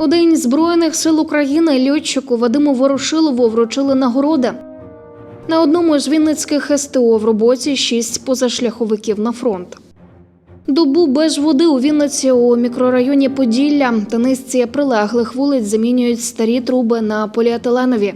У День Збройних сил України льотчику Вадиму Ворошилову вручили нагороди. На одному з вінницьких СТО в роботі шість позашляховиків на фронт. Добу без води у Вінниці у мікрорайоні Поділля та низці прилеглих вулиць замінюють старі труби на поліетиленові.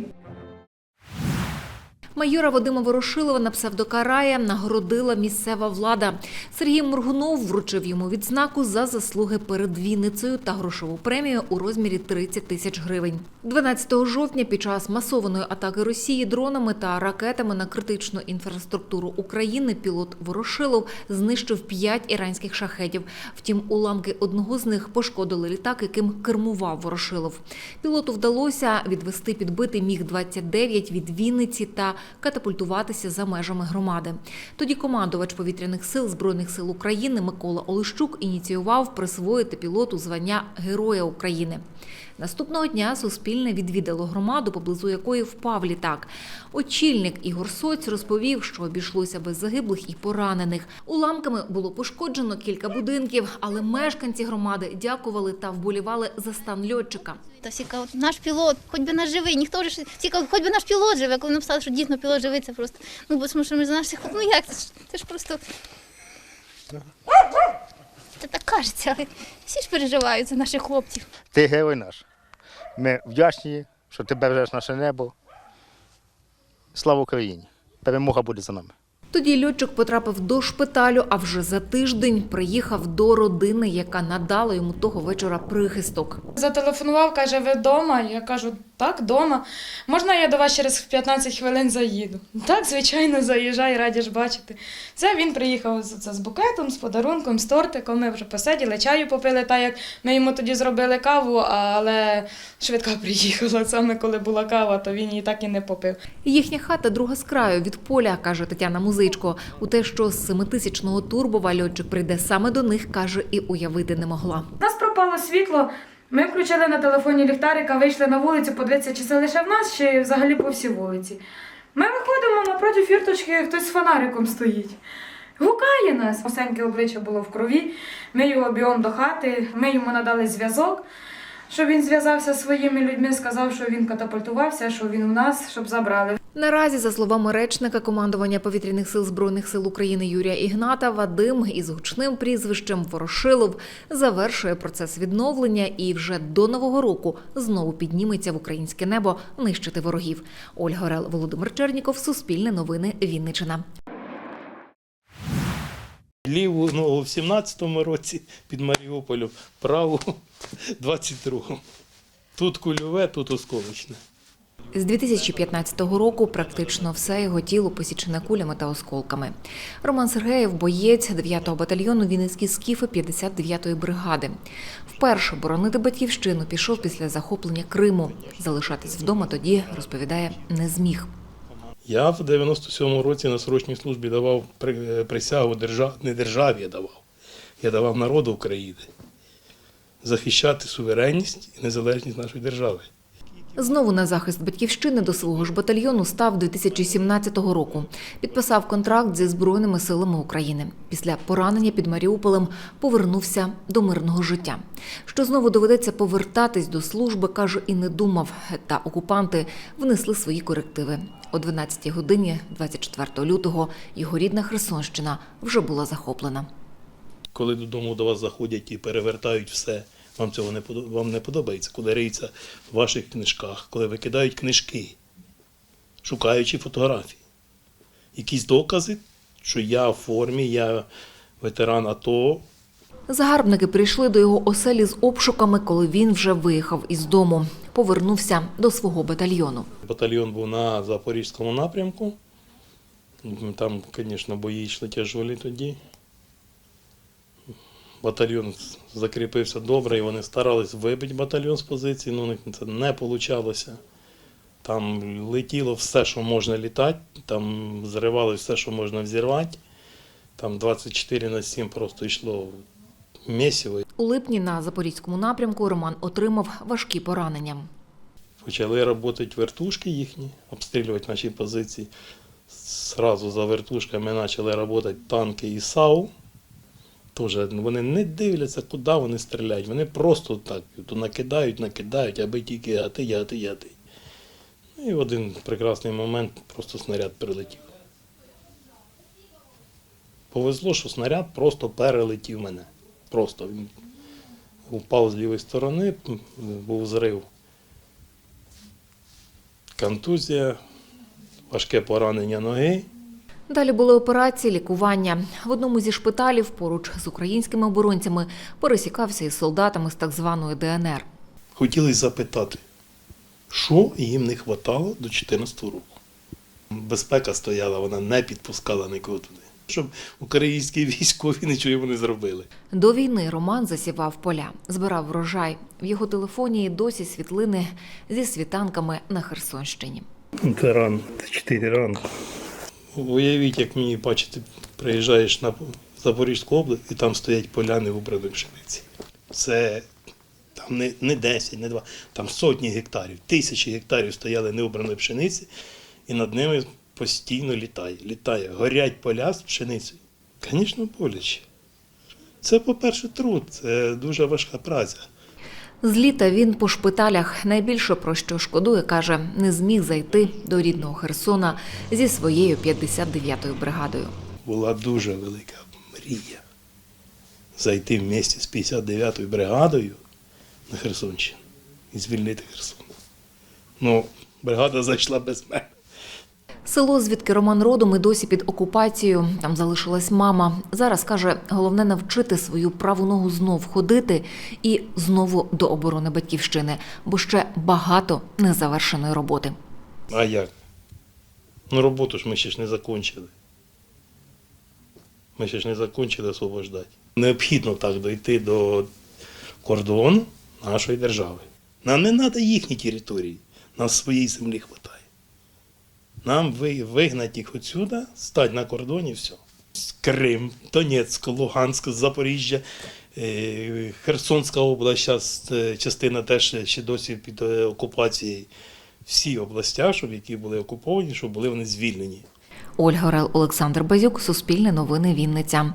Майора Вадима Ворошилова на псевдокарая нагородила місцева влада. Сергій Моргунов вручив йому відзнаку за заслуги перед Вінницею та грошову премію у розмірі 30 тисяч гривень. 12 жовтня під час масованої атаки Росії дронами та ракетами на критичну інфраструктуру України пілот Ворошилов знищив 5 іранських шахедів. Втім, уламки одного з них пошкодили літак, яким кермував Ворошилов. Пілоту вдалося відвести підбитий Міг-29 від Вінниці та катапультуватися за межами громади. Тоді командувач повітряних сил Збройних сил України Микола Олещук ініціював присвоїти пілоту звання Героя України. Наступного дня Суспільне відвідало громаду, поблизу якої впав літак. Очільник Ігор Соць розповів, що обійшлося без загиблих і поранених. Уламками було пошкоджено кілька будинків, але мешканці громади дякували та вболівали за стан льотчика. Та всі наш пілот, хоч би наш живий, ніхто вже всі хоч би наш пілот живе, коли написали, що дійсно пілот живий, це просто. Ну, бо тому що ми за наших, ну як, це ж, це ж просто. Це так кажеться, але всі ж переживають за наших хлопців. Ти герой наш. Ми вдячні, що ти бережеш наше небо. Слава Україні! Перемога буде за нами. Тоді льотчик потрапив до шпиталю, а вже за тиждень приїхав до родини, яка надала йому того вечора прихисток. Зателефонував, каже, ви вдома? Я кажу, так, вдома. Можна я до вас через 15 хвилин заїду? Так, звичайно, заїжджай, раді ж бачити. Це він приїхав з, це з букетом, з подарунком, з тортиком. Ми вже посиділи, чаю попили, так як ми йому тоді зробили каву, але швидка приїхала. Саме коли була кава, то він її так і не попив. Їхня хата друга з краю від поля, каже Тетяна Музичко. У те, що з семитисячного турбова льотчик прийде саме до них, каже, і уявити не могла. У нас пропало світло. Ми включили на телефоні ліхтарика, вийшли на вулицю, подивитися, чи це лише в нас, чи взагалі по всій вулиці. Ми виходимо напроти фірточки, хтось з фонариком стоїть. Гукає нас. Осеньке обличчя було в крові. Ми його бігом до хати, ми йому надали зв'язок, щоб він зв'язався зі своїми людьми, сказав, що він катапультувався, що він у нас, щоб забрали. Наразі, за словами речника командування повітряних сил збройних сил України Юрія Ігната, Вадим із гучним прізвищем Ворошилов завершує процес відновлення і вже до нового року знову підніметься в українське небо нищити ворогів. Ольга Орел, Володимир Черніков, Суспільне новини, Вінниччина. Ліву ногу в 17-му році під Маріуполем, праву в 22-му. Тут кульове, тут осколочне. З 2015 року практично все його тіло посічене кулями та осколками. Роман Сергеєв, боєць 9-го батальйону Вінницькі скіфи 59-ї бригади. Вперше боронити батьківщину пішов після захоплення Криму. Залишатись вдома тоді, розповідає, не зміг. Я в 97-му році на срочній службі давав присягу держав... не державі я давав. Я давав народу України захищати суверенність і незалежність нашої держави. Знову на захист батьківщини до свого ж батальйону став 2017 року. Підписав контракт зі Збройними силами України. Після поранення під Маріуполем повернувся до мирного життя. Що знову доведеться повертатись до служби, каже, і не думав. Та окупанти внесли свої корективи. О 12 годині, 24 лютого, його рідна Херсонщина вже була захоплена. Коли додому до вас заходять і перевертають все, вам цього не вам не подобається, коли риються в ваших книжках, коли викидають книжки, шукаючи фотографії. Якісь докази, що я в формі, я ветеран АТО, Загарбники прийшли до його оселі з обшуками, коли він вже виїхав із дому. Повернувся до свого батальйону. Батальйон був на Запорізькому напрямку. Там, звісно, бої йшли тяжолі тоді. Батальйон закріпився добре, і вони старались вибити батальйон з позиції, але у них це не вийшло. Там летіло все, що можна літати, там зривали все, що можна взірвати. Там 24 на 7 просто йшло місиво. У липні на запорізькому напрямку Роман отримав важкі поранення. Почали працювати вертушки їхні, обстрілювати наші позиції. Сразу за вертушками почали працювати танки і САУ. Теж вони не дивляться, куди вони стріляють. Вони просто так то накидають, накидають, аби тільки гати, гати, гати. І в один прекрасний момент просто снаряд прилетів. Повезло, що снаряд просто перелетів мене. Просто він упав з лівої сторони, був зрив. Контузія, важке поранення ноги. Далі були операції, лікування. В одному зі шпиталів поруч з українськими оборонцями пересікався із солдатами з так званої ДНР. Хотілося запитати, що їм не вистачало до 2014 року. Безпека стояла, вона не підпускала нікого туди. Щоб українські військові нічого йому не зробили. До війни Роман засівав поля, збирав врожай. В його телефоні досі світлини зі світанками на Херсонщині. Це рано, це 4 ранку. Уявіть, як мені бачите, приїжджаєш на Запорізьку область і там стоять поляни убраної пшениці. Це там не, не 10, не 2, там сотні гектарів, тисячі гектарів стояли неубраної пшениці, і над ними постійно літає. Літає. Горять поля з пшеницею. Звісно, боляче. Це, по-перше, труд, це дуже важка праця. З літа він по шпиталях найбільше про що шкодує, каже, не зміг зайти до рідного Херсона зі своєю 59-ю бригадою. була дуже велика мрія зайти в місті з 59-ю бригадою на Херсонщину і звільнити Херсон. Ну, бригада зайшла без мене. Село, звідки Роман родом, і досі під окупацією. Там залишилась мама. Зараз каже, головне навчити свою праву ногу знов ходити і знову до оборони батьківщини, бо ще багато незавершеної роботи. А як? Ну, роботу ж ми ще ж не закончили. Ми ще ж не закончили освобождати. Необхідно так дойти до кордону нашої держави. Нам не треба їхні території, нам своєї землі вистачає. Нам вигнати їх отсюда, стати на кордоні, все. Крим, Донецьк, Луганськ, Запоріжжя, е, Херсонська область, зараз частина теж ще досі під е, окупацією. Всі областя, щоб які були окуповані, щоб були вони звільнені. Ольга Орел, Олександр Базюк, Суспільне новини Вінниця.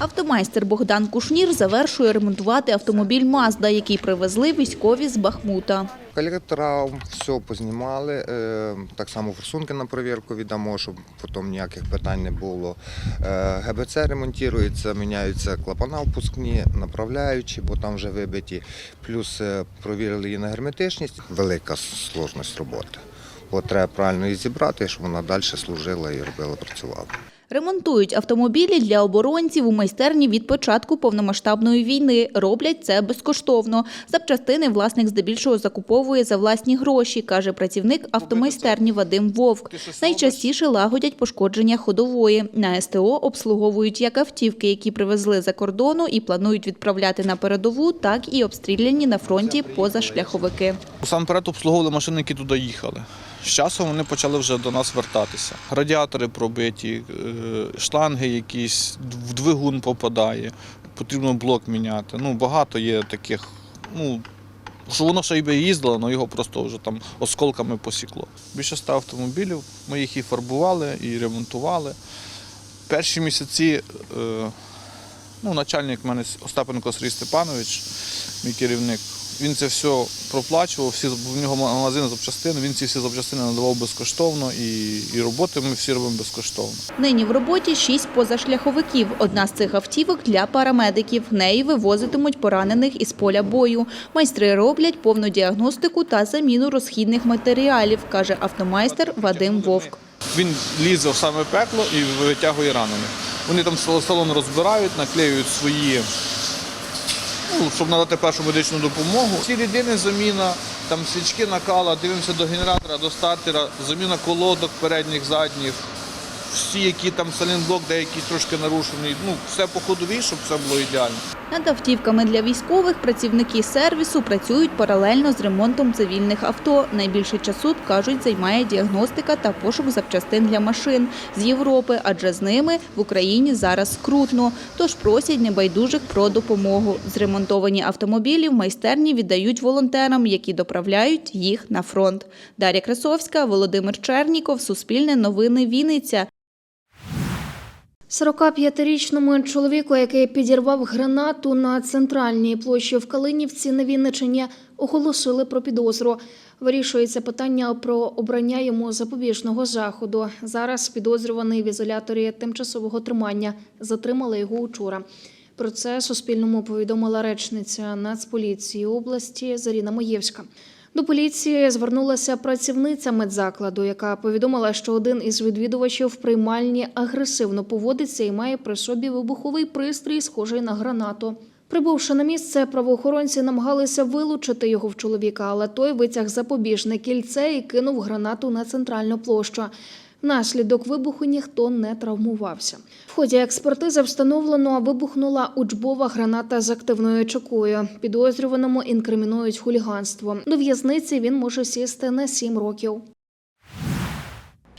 Автомайстер Богдан Кушнір завершує ремонтувати автомобіль Мазда, який привезли військові з Бахмута. Колектора все познімали. е, Так само форсунки на перевірку віддамо, щоб потім ніяких питань не було. Е, ГБЦ ремонтується, міняються клапана впускні, направляючі, бо там вже вибиті. Плюс е, провірили її на герметичність. Велика сложність роботи. Бо треба правильно її зібрати, щоб вона далі служила і робила, працювала. Ремонтують автомобілі для оборонців у майстерні від початку повномасштабної війни. Роблять це безкоштовно. Запчастини власник здебільшого закуповує за власні гроші, каже працівник автомайстерні Вадим Вовк. Найчастіше лагодять пошкодження ходової. На СТО обслуговують як автівки, які привезли за кордону і планують відправляти на передову, так і обстріляні на фронті позашляховики. Насамперед обслуговували машини, які туди їхали. З часом вони почали вже до нас вертатися. Радіатори пробиті, е, шланги якісь, в двигун попадає, потрібно блок міняти. Ну, багато є таких, ну, що воно ще й би їздило, але його просто вже там осколками посікло. Більше ста автомобілів, ми їх і фарбували, і ремонтували. Перші місяці е, ну, начальник мене Остапенко Сергій Степанович, мій керівник, він це все проплачував, всі, в нього магазин запчастин, він ці всі запчастини надавав безкоштовно і, і роботи ми всі робимо безкоштовно. Нині в роботі шість позашляховиків. Одна з цих автівок для парамедиків. Неї вивозитимуть поранених із поля бою. Майстри роблять повну діагностику та заміну розхідних матеріалів, каже автомайстер Вадим Вовк. Він лізе в саме пекло і витягує ранених. Вони там салон розбирають, наклеюють свої, ну, щоб надати першу медичну допомогу. Ці рідини заміна, там свічки накала, дивимося до генератора, до стартера, заміна колодок передніх, задніх. Всі, які там салінблок, деякий трошки нарушений. Ну, все по ходовій, щоб все було ідеально. Над автівками для військових працівники сервісу працюють паралельно з ремонтом цивільних авто. Найбільше часу, кажуть, займає діагностика та пошук запчастин для машин з Європи, адже з ними в Україні зараз скрутно. Тож просять небайдужих про допомогу. Зремонтовані автомобілі в майстерні віддають волонтерам, які доправляють їх на фронт. Дар'я Красовська, Володимир Черніков, Суспільне новини Вінниця. 45-річному чоловіку, який підірвав гранату на центральній площі в Калинівці на Вінничині, оголосили про підозру. Вирішується питання про обрання йому запобіжного заходу. Зараз підозрюваний в ізоляторі тимчасового тримання. Затримали його учора. Про це Суспільному повідомила речниця Нацполіції області Заріна Моєвська. До поліції звернулася працівниця медзакладу, яка повідомила, що один із відвідувачів в приймальні агресивно поводиться і має при собі вибуховий пристрій, схожий на гранату. Прибувши на місце, правоохоронці намагалися вилучити його в чоловіка, але той витяг запобіжне кільце і кинув гранату на центральну площу. Внаслідок вибуху ніхто не травмувався. В ході експертизи встановлено, вибухнула учбова граната з активною чекою. Підозрюваному інкримінують хуліганство. До в'язниці він може сісти на 7 років.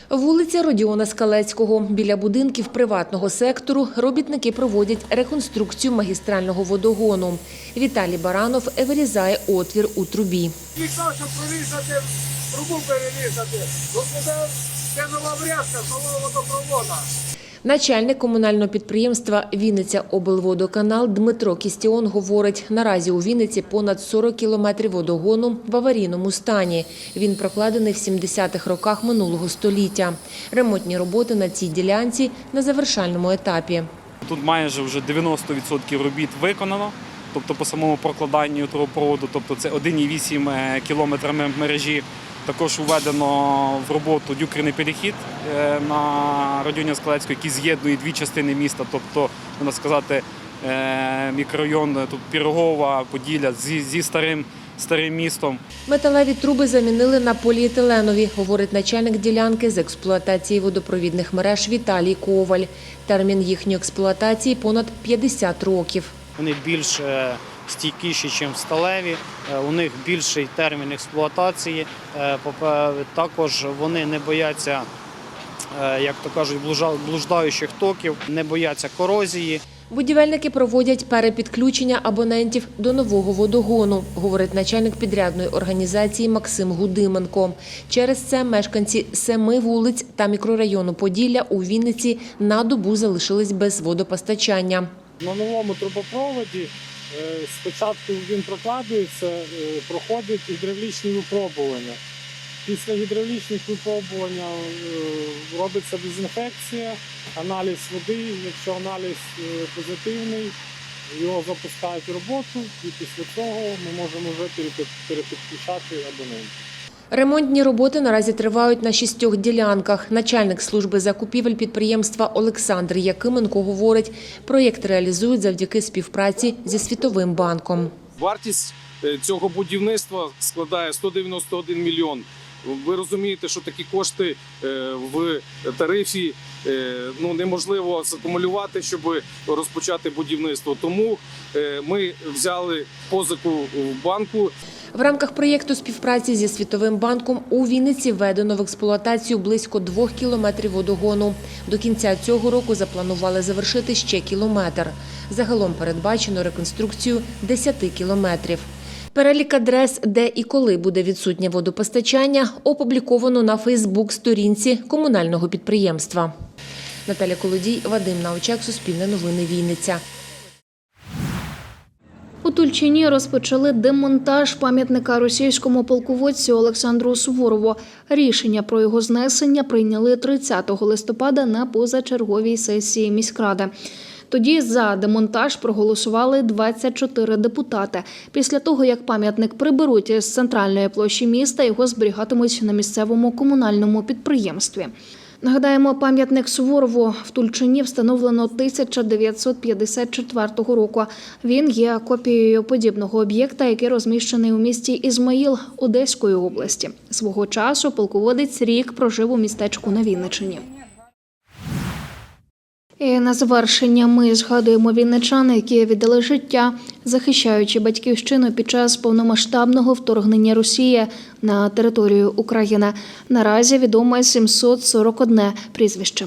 Вулиця Родіона Скалецького. Біля будинків приватного сектору робітники проводять реконструкцію магістрального водогону. Віталій Баранов вирізає отвір у трубі. Вікно, щоб прорізати, трубу перерізати. Це нова врядка з нового водопроводу. Начальник комунального підприємства Вінниця облводоканал Дмитро Кістіон говорить, наразі у Вінниці понад 40 кілометрів водогону в аварійному стані. Він прокладений в 70-х роках минулого століття. Ремонтні роботи на цій ділянці на завершальному етапі. Тут майже вже 90% робіт виконано, тобто по самому прокладанню трубопроводу, тобто це 1,8 кілометрами мережі. Також введено в роботу дюкерний перехід е, на Радіоні Скалецької, який з'єднує дві частини міста, тобто, можна сказати, е, мікрорайон тут Пірогова, Поділля зі, зі старим, старим містом. Металеві труби замінили на поліетиленові, говорить начальник ділянки з експлуатації водопровідних мереж Віталій Коваль. Термін їхньої експлуатації понад 50 років. Вони більш е, стійкіші, ніж сталеві. Е, У них більший термін експлуатації. Е, Також вони не бояться, е, як то кажуть, блуждаючих токів, не бояться корозії. Будівельники проводять перепідключення абонентів до нового водогону, говорить начальник підрядної організації Максим Гудименко. Через це мешканці семи вулиць та мікрорайону Поділля у Вінниці на добу залишились без водопостачання. На новому трубопроводі спочатку він прокладується, е, проходить гідравлічні випробування. Після гідравлічних випробувань е, робиться дезінфекція, аналіз води. Якщо аналіз е, позитивний, його запускають в роботу, і після цього ми можемо вже перепідключати абонентів. Ремонтні роботи наразі тривають на шістьох ділянках. Начальник служби закупівель підприємства Олександр Якименко говорить, проєкт реалізують завдяки співпраці зі Світовим банком. Вартість е, цього будівництва складає 191 мільйон. Ви розумієте, що такі кошти е, в тарифі е, ну неможливо закумулювати, щоб розпочати будівництво. Тому е, ми взяли позику в банку В рамках проєкту співпраці зі Світовим банком у Вінниці введено в експлуатацію близько двох кілометрів водогону. До кінця цього року запланували завершити ще кілометр. Загалом передбачено реконструкцію 10 кілометрів. Перелік адрес, де і коли буде відсутнє водопостачання, опубліковано на Фейсбук-сторінці комунального підприємства. Наталя Колодій, Вадим Научак, Суспільне новини Вінниця. У Тульчині розпочали демонтаж пам'ятника російському полководцю Олександру Суворову. Рішення про його знесення прийняли 30 листопада на позачерговій сесії міськради. Тоді за демонтаж проголосували 24 депутати. Після того, як пам'ятник приберуть з центральної площі міста, його зберігатимуть на місцевому комунальному підприємстві. Нагадаємо, пам'ятник Суворову в Тульчині встановлено 1954 року. Він є копією подібного об'єкта, який розміщений у місті Ізмаїл Одеської області. Свого часу полководець рік прожив у містечку на Вінниччині. І на завершення ми згадуємо вінничан, які віддали життя, захищаючи батьківщину під час повномасштабного вторгнення Росії на територію України. Наразі відомо 741 прізвище.